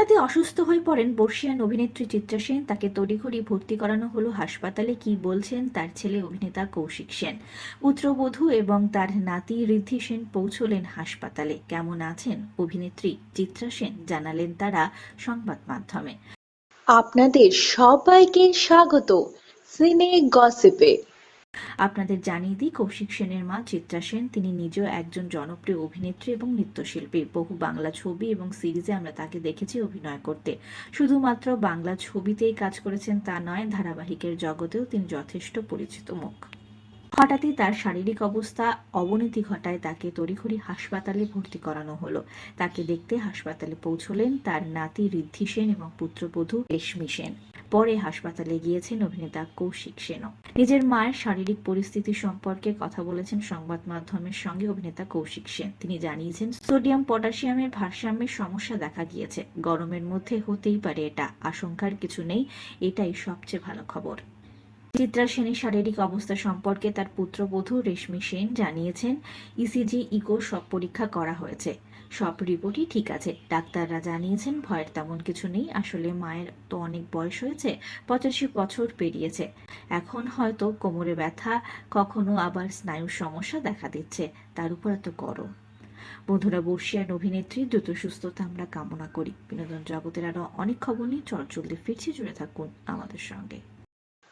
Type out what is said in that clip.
হঠাৎই অসুস্থ হয়ে পড়েন বর্ষিয়ান অভিনেত্রী চিত্রা সেন। তাকে তড়িঘড়ি ভর্তি করানো হলো হাসপাতালে। কি বলছেন তার ছেলে অভিনেতা কৌশিক সেন। পুত্রবধূ এবং তার নাতি ঋদ্ধি সেন পৌঁছলেন হাসপাতালে। কেমন আছেন অভিনেত্রী চিত্রা সেন? জানালেন তারা সংবাদ মাধ্যমে। আপনাদের সবাইকে স্বাগত। সিনে গসিপে। আপনাদের জানিয়ে দিই, কৌশিক সেনের মা চিত্রা সেন, তিনি নিজেও একজন জনপ্রিয় অভিনেত্রী এবং নৃত্যশিল্পী। বহু বাংলা ছবি এবং সিরিজে আমরা তাকে দেখেছি অভিনয় করতে। শুধুমাত্র বাংলা ছবিতেই কাজ করেছেন তা নয়, ধারাবাহিকের জগতেও তিনি যথেষ্ট পরিচিত মুখ। হঠাৎই তার শারীরিক অবস্থা অবনতি ঘটায় তাকে তড়িঘড়ি হাসপাতালে ভর্তি করানো হলো। তাকে দেখতে হাসপাতালে পৌঁছলেন তার নাতি ঋদ্ধি সেন এবং পুত্রবধূ রেশমি সেন। পরে হাসপাতালে গিয়েছেন অভিনেতা কৌশিক সেনও নিজের মায়ের শারীরিক পরিস্থিতি সম্পর্কে কথা বলেছেন সংবাদ মাধ্যমের সঙ্গে অভিনেতা কৌশিক সেন। তিনি জানিয়েছেন, সোডিয়াম পটাশিয়ামের ভারসাম্যের সমস্যা দেখা গিয়েছে গরমের মধ্যে হতেই পারে এটা। আশঙ্কার কিছু নেই, এটাই সবচেয়ে ভালো খবর। চিত্রা সেনের শারীরিক অবস্থা সম্পর্কে তার পুত্রবধূ রেশমি সেন জানিয়েছেন ইসিজি ইকো সব পরীক্ষা করা হয়েছে। সব রিপোর্টই ঠিক আছে। ডাক্তাররা জানিয়েছেন, ভয়ের তেমন কিছু নেই। আসলে মায়ের তো অনেক বয়স হয়েছে, পঁচাশি বছর পেরিয়েছে। এখন হয়তো কোমরে ব্যথা, কখনো আবার স্নায়ুর সমস্যা দেখা দিচ্ছে। তার উপর এত গরম। বন্ধুরা, বর্ষিয়ান অভিনেত্রী দ্রুত সুস্থতা আমরা কামনা করি। বিনোদন জগতের আরও অনেক খবর নিয়ে জলদি ফিরছি। জুড়ে থাকুন আমাদের সঙ্গে।